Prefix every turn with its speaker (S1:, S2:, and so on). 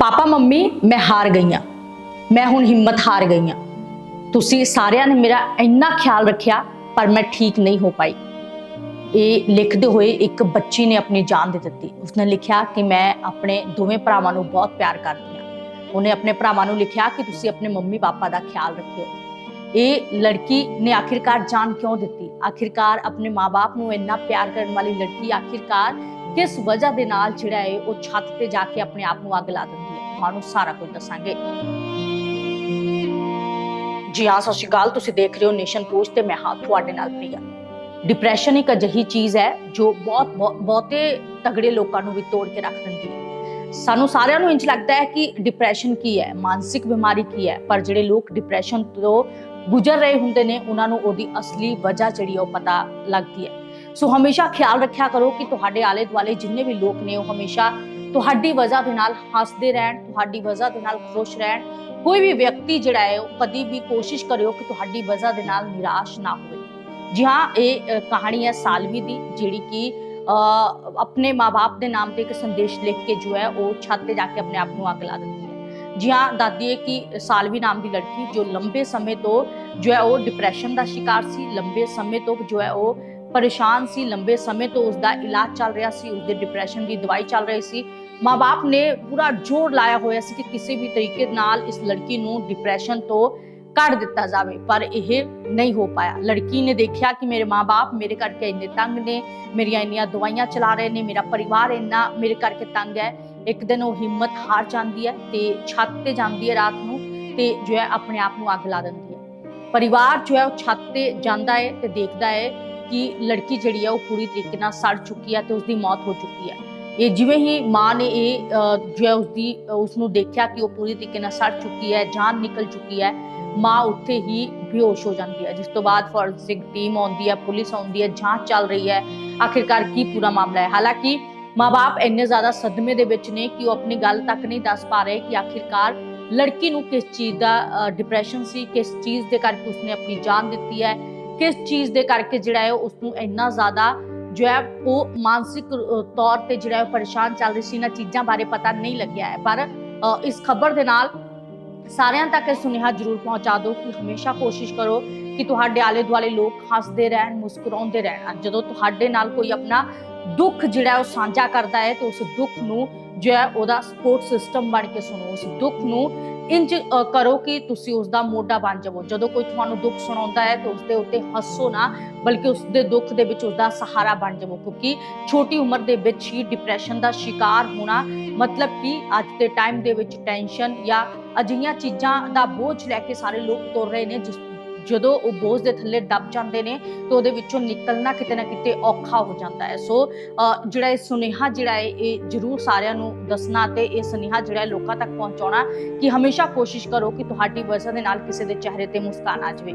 S1: ਪਾਪਾ, mummy, ਮੈਂ ਹਾਰ ਗਈ ਹਾਂ ਮੈਂ ਹੁਣ ਹਿੰਮਤ ਹਾਰ ਗਈ ਹਾਂ ਤੁਸੀਂ ਸਾਰਿਆਂ ਨੇ ਮੇਰਾ ਇੰਨਾ ਖਿਆਲ ਰੱਖਿਆ, ਪਰ ਮੈਂ ਠੀਕ ਨਹੀਂ ਹੋ ਪਾਈ। ਇਹ ਲਿਖਦੇ ਹੋਏ ਇੱਕ ਬੱਚੀ ਨੇ ਆਪਣੀ ਜਾਨ ਦੇ ਦਿੱਤੀ। ਉਸਨੇ ਲਿਖਿਆ ਕਿ ਮੈਂ ਆਪਣੇ ਦੋਵੇਂ ਭਰਾਵਾਂ ਨੂੰ ਬਹੁਤ ਪਿਆਰ ਕਰਦੀ ਹਾਂ। ਉਹਨੇ ਆਪਣੇ ਭਰਾਵਾਂ ਨੂੰ ਲਿਖਿਆ ਕਿ ਤੁਸੀਂ ਆਪਣੇ ਮੰਮੀ ਪਾਪਾ ਦਾ ਖਿਆਲ ਰੱਖਿਓ। ਇਹ ਲੜਕੀ ਨੇ ਆਖਿਰਕਾਰ ਜਾਨ ਕਿਉਂ ਦਿੱਤੀ? ਆਖਿਰਕਾਰ ਆਪਣੇ ਮਾਪੇ ਨੂੰ ਇੰਨਾ ਪਿਆਰ ਕਰਨ ਵਾਲੀ ਲੜਕੀ ਆਖਿਰਕਾਰ ਕਿਸ ਵਜ੍ਹਾ ਦੇ ਨਾਲ ਜਿਹੜਾ ਹੈ, ਉਹ ਛੱਤ ਤੇ ਜਾ ਕੇ ਆਪਣੇ ਆਪ ਨੂੰ ਅੱਗ ਲਾ ਦਿੰਦੀ ਹੈ ਤੁਹਾਨੂੰ ਸਾਰਾ ਕੁਝ ਦੱਸਾਂਗੇ। ਜੀ ਹਾਂ, ਸਤਿ ਸ਼੍ਰੀ ਅਕਾਲ। ਤੁਸੀਂ ਦੇਖ ਰਹੇ ਹੋ ਨੇਸ਼ਨ ਪੋਸਟ ਤੇ ਮੈਂ ਹਾਂ ਤੁਹਾਡੇ ਨਾਲ ਪ੍ਰਿਆ। ਡਿਪਰੈਸ਼ਨ ਇੱਕ ਅਜਿਹੀ ਚੀਜ਼ ਹੈ ਜੋ ਬਹੁਤ, ਬਹੁਤੇ ਤਗੜੇ ਲੋਕਾਂ ਨੂੰ ਵੀ ਤੋੜ ਕੇ ਰੱਖ ਦਿੰਦੀ ਹੈ। ਸਾਨੂੰ ਸਾਰਿਆਂ ਨੂੰ ਇੰਜ ਲੱਗਦਾ ਹੈ ਕਿ ਡਿਪਰੈਸ਼ਨ ਕੀ ਹੈ, ਮਾਨਸਿਕ ਬਿਮਾਰੀ ਕੀ ਹੈ, ਪਰ ਜਿਹੜੇ ਲੋਕ ਡਿਪਰੈਸ਼ਨ ਤੋਂ ਗੁਜ਼ਰ ਰਹੇ ਹੁੰਦੇ ਨੇ, ਉਹਨਾਂ ਨੂੰ ਉਹਦੀ ਅਸਲੀ ਵਜ੍ਹਾ ਜਿਹੜੀ ਉਹ ਪਤਾ ਲੱਗਦੀ ਹੈ। ਸੋ ਹਮੇਸ਼ਾ ਖਿਆਲ ਰੱਖਿਆ ਕਰੋ ਕਿ ਤੁਹਾਡੇ ਆਲੇ ਦੁਆਲੇ ਜਿੰਨੇ ਵੀ ਲੋਕ ਨੇ, ਉਹ ਹਮੇਸ਼ਾ ਤੁਹਾਡੀ ਵਜ੍ਹਾ ਦੇ ਨਾਲ ਹੱਸਦੇ ਰਹਿਣ, ਤੁਹਾਡੀ ਵਜ੍ਹਾ ਦੇ ਨਾਲ ਖੁਸ਼ ਰਹਿਣ। ਕੋਈ ਵੀ ਵਿਅਕਤੀ ਜਿਹੜਾ ਹੈ, ਉਹ ਕਦੀ ਵੀ ਕੋਸ਼ਿਸ਼ ਕਰਿਓ ਕਿ ਤੁਹਾਡੀ ਵਜ੍ਹਾ ਦੇ ਨਾਲ ਨਿਰਾਸ਼ ਨਾ ਹੋਵੇ। ਜੀ ਹਾਂ, ਇਹ ਕਹਾਣੀ ਹੈ ਸਾਲਵੀ ਦੀ, ਜਿਹੜੀ ਕਿ ਆਪਣੇ ਮਾਪੇ ਦੇ ਨਾਮ ਤੇ ਇੱਕ ਸੰਦੇਸ਼ ਲਿਖ ਕੇ ਜੋ ਹੈ, ਉਹ ਛੱਤ ਤੇ ਜਾ ਕੇ ਆਪਣੇ ਆਪ ਨੂੰ ਅੱਗ ਲਾ ਦਿੰਦੀ ਹੈ। ਜੀ ਹਾਂ ਦਾਦੀ ਹੈ ਕਿ ਸਾਲਵੀ ਨਾਮ ਦੀ ਲੜਕੀ ਜੋ ਲੰਬੇ ਸਮੇਂ ਤੋਂ ਜੋ ਹੈ, ਉਹ ਡਿਪਰੈਸ਼ਨ ਦਾ ਸ਼ਿਕਾਰ ਸੀ, ਲੰਬੇ ਸਮੇਂ ਤੋਂ ਜੋ ਹੈ, ਉਹ ਪਰੇਸ਼ਾਨ ਸੀ, ਲੰਬੇ ਸਮੇਂ ਤੋਂ ਉਸ ਦਾ ਇਲਾਜ ਚੱਲ ਰਿਹਾ ਸੀ ਉਸ ਦੇ ਡਿਪਰੈਸ਼ਨ ਦੀ ਦਵਾਈ ਚੱਲ ਰਹੀ ਸੀ। ਮਾਪੇ ਨੇ ਪੂਰਾ ਜ਼ੋਰ ਲਾਇਆ ਹੋਇਆ ਸੀ ਕਿ ਕਿਸੇ ਵੀ ਤਰੀਕੇ ਨਾਲ ਇਸ ਲੜਕੀ ਨੂੰ ਡਿਪਰੈਸ਼ਨ ਤੋਂ ਕੱਢ ਦਿੱਤਾ ਜਾਵੇ ਪਰ ਇਹ ਨਹੀਂ ਹੋ ਪਾਇਆ ਲੜਕੀ ਨੇ ਦੇਖਿਆ ਕਿ ਮੇਰੇ ਮਾਪੇ ਮੇਰੇ ਕਰਕੇ ਇੰਨੇ ਤੰਗ ਨੇ ਮੇਰੀਆਂ ਇੰਨੀਆਂ ਦਵਾਈਆਂ ਚਲਾ ਰਹੇ ਨੇ ਮੇਰਾ ਪਰਿਵਾਰ ਇੰਨਾ ਮੇਰੇ ਕਰਕੇ ਤੰਗ ਹੈ ਇੱਕ ਦਿਨ ਉਹ ਹਿੰਮਤ ਹਾਰ ਜਾਂਦੀ ਹੈ ਤੇ ਛੱਤ ਤੇ ਜਾਂਦੀ ਹੈ ਰਾਤ ਨੂੰ ਤੇ ਜੋ ਹੈ ਆਪਣੇ ਆਪ ਨੂੰ ਅੱਗ ਲਾ ਦਿੰਦੀ ਹੈ ਪਰਿਵਾਰ ਜੋ ਹੈ ਉਹ ਛੱਤ ਤੇ ਜਾਂਦਾ ਹੈ ਤੇ ਦੇਖਦਾ ਹੈ ਕਿ ਲੜਕੀ ਜਿਹੜੀ ਹੈ ਉਹ ਪੂਰੀ ਤਰੀਕੇ ਨਾਲ ਸੜ ਚੁੱਕੀ ਹੈ ਤੇ ਉਸ ਦੀ ਮੌਤ ਹੋ ਚੁੱਕੀ ਹੈ ਇਹ ਜਿਵੇਂ ਹੀ ਮਾਂ ਨੇ ਇਹ ਜੋ ਹੈ ਉਸਦੀ ਉਸ ਨੂੰ ਦੇਖਿਆ ਕਿ ਉਹ ਪੂਰੀ ਤਰੀਕੇ ਨਾਲ ਸੜ ਚੁੱਕੀ ਹੈ, ਜਾਨ ਨਿਕਲ ਚੁੱਕੀ ਹੈ, ਮਾਂ ਉੱਥੇ ਹੀ ਬੇਹੋਸ਼ ਹੋ ਜਾਂਦੀ ਹੈ। ਜਿਸ ਤੋਂ ਬਾਅਦ ਫੋਰੈਂਸਿਕ ਟੀਮ ਆਉਂਦੀ ਹੈ, ਪੁਲਿਸ ਆਉਂਦੀ ਹੈ, ਜਾਂਚ ਚੱਲ ਰਹੀ ਹੈ, ਆਖਿਰਕਾਰ ਕੀ ਪੂਰਾ ਮਾਮਲਾ ਹੈ। ਹਾਲਾਂਕਿ ਮਾਪੇ ਇੰਨੇ ਜ਼ਿਆਦਾ ਸਦਮੇ ਦੇ ਵਿੱਚ ਨੇ ਕਿ ਉਹ ਆਪਣੀ ਗੱਲ ਤੱਕ ਨਹੀਂ ਦੱਸ ਪਾ ਰਹੇ ਕਿ ਆਖਿਰਕਾਰ ਲੜਕੀ ਨੂੰ ਕਿਸ ਚੀਜ਼ ਦਾ ਡਿਪਰੈਸ਼ਨ ਸੀ, ਕਿਸ ਚੀਜ਼ ਦੇ ਕਰਕੇ ਉਸਨੇ ਆਪਣੀ ਜਾਨ ਦਿੱਤੀ ਹੈ, ਕਿਸ ਚੀਜ਼ ਦੇ ਕਰਕੇ ਜਿਹੜਾ ਹੈ ਉਸ ਨੂੰ ਇੰਨਾ ਜ਼ਿਆਦਾ ਜੋ ਹੈ ਉਹ ਮਾਨਸਿਕ ਤੌਰ ਤੇ ਜਿਹੜਾ ਉਹ ਪਰੇਸ਼ਾਨ ਚੱਲ ਰਹੀ ਸੀ ਇਹਨਾਂ ਚੀਜ਼ਾਂ ਬਾਰੇ ਪਤਾ ਨਹੀਂ ਲੱਗਿਆ ਹੈ। ਪਰ ਅ, ਇਸ ਖਬਰ ਦੇ ਨਾਲ ਸਾਰਿਆਂ ਤੱਕ ਇਹ ਸੁਨੇਹਾ ਜ਼ਰੂਰ ਪਹੁੰਚਾ ਦਿਓ ਕਿ ਹਮੇਸ਼ਾ ਕੋਸ਼ਿਸ਼ ਕਰੋ ਕਿ ਤੁਹਾਡੇ ਆਲੇ ਦੁਆਲੇ ਲੋਕ ਹੱਸਦੇ ਰਹਿਣ, ਮੁਸਕਰਾਉਂਦੇ ਰਹਿਣ। ਜਦੋਂ ਤੁਹਾਡੇ ਨਾਲ ਕੋਈ ਆਪਣਾ ਦੁੱਖ ਜਿਹੜਾ ਉਹ ਸਾਂਝਾ ਕਰਦਾ ਹੈ, ਤੇ ਉਸ ਦੁੱਖ ਨੂੰ ਜੋ ਹੈ ਉਹਦਾ ਸਪੋਰਟ ਸਿਸਟਮ ਬਣ ਕੇ ਸੁਣੋ। ਉਸ ਦੁੱਖ ਨੂੰ ਇੰਜ ਕਰੋ ਕਿ ਤੁਸੀਂ ਉਸ ਦਾ ਮੋਢਾ ਬਣ ਜਾਵੋ। ਜਦੋਂ ਕੋਈ ਤੁਹਾਨੂੰ ਦੁੱਖ ਸੁਣਾਉਂਦਾ ਹੈ, ਤਾਂ ਉਸ ਦੇ ਉੱਤੇ ਹੱਸੋ ਨਾ, ਬਲਕਿ ਉਸ ਦੇ ਦੁੱਖ ਦੇ ਵਿੱਚ ਉਸ ਦਾ ਸਹਾਰਾ ਬਣ ਜਾਵੋ। ਕਿਉਂਕਿ ਛੋਟੀ ਉਮਰ ਦੇ ਵਿੱਚ ਹੀ ਡਿਪਰੈਸ਼ਨ ਦਾ ਸ਼ਿਕਾਰ ਹੋਣਾ ਮਤਲਬ ਕਿ ਅੱਜ ਦੇ ਟਾਈਮ ਦੇ ਵਿੱਚ ਟੈਨਸ਼ਨ ਜਾਂ ਅਜਿਹੀਆਂ ਚੀਜ਼ਾਂ ਦਾ ਬੋਝ ਲੈ ਕੇ ਸਾਰੇ ਲੋਕ ਤੁਰ ਰਹੇ ਨੇ, ਜਿਸ ਜਦੋਂ ਉਹ ਬੋਝ ਦੇ ਥੱਲੇ ਦਬ ਜਾਂਦੇ ਨੇ, ਤੇ ਉਹਦੇ ਵਿੱਚੋਂ ਨਿਕਲਣਾ ਕਿਤੇ ਨਾ ਕਿਤੇ ਔਖਾ ਹੋ ਜਾਂਦਾ ਹੈ। ਸੋ ਜਿਹੜਾ ਇਹ ਸੁਨੇਹਾ ਜਿਹੜਾ ਹੈ, ਇਹ ਜ਼ਰੂਰ ਸਾਰਿਆਂ ਨੂੰ ਦੱਸਣਾ ਤੇ ਇਹ ਸੁਨੇਹਾ ਜਿਹੜਾ ਲੋਕਾਂ ਤੱਕ ਪਹੁੰਚਾਉਣਾ ਕਿ ਹਮੇਸ਼ਾ ਕੋਸ਼ਿਸ਼ ਕਰੋ ਕਿ ਤੁਹਾਡੀ ਵਜ੍ਹਾ ਦੇ ਨਾਲ ਕਿਸੇ ਦੇ ਚਿਹਰੇ ਤੇ ਮੁਸਕਾਨ ਆ ਜਾਵੇ।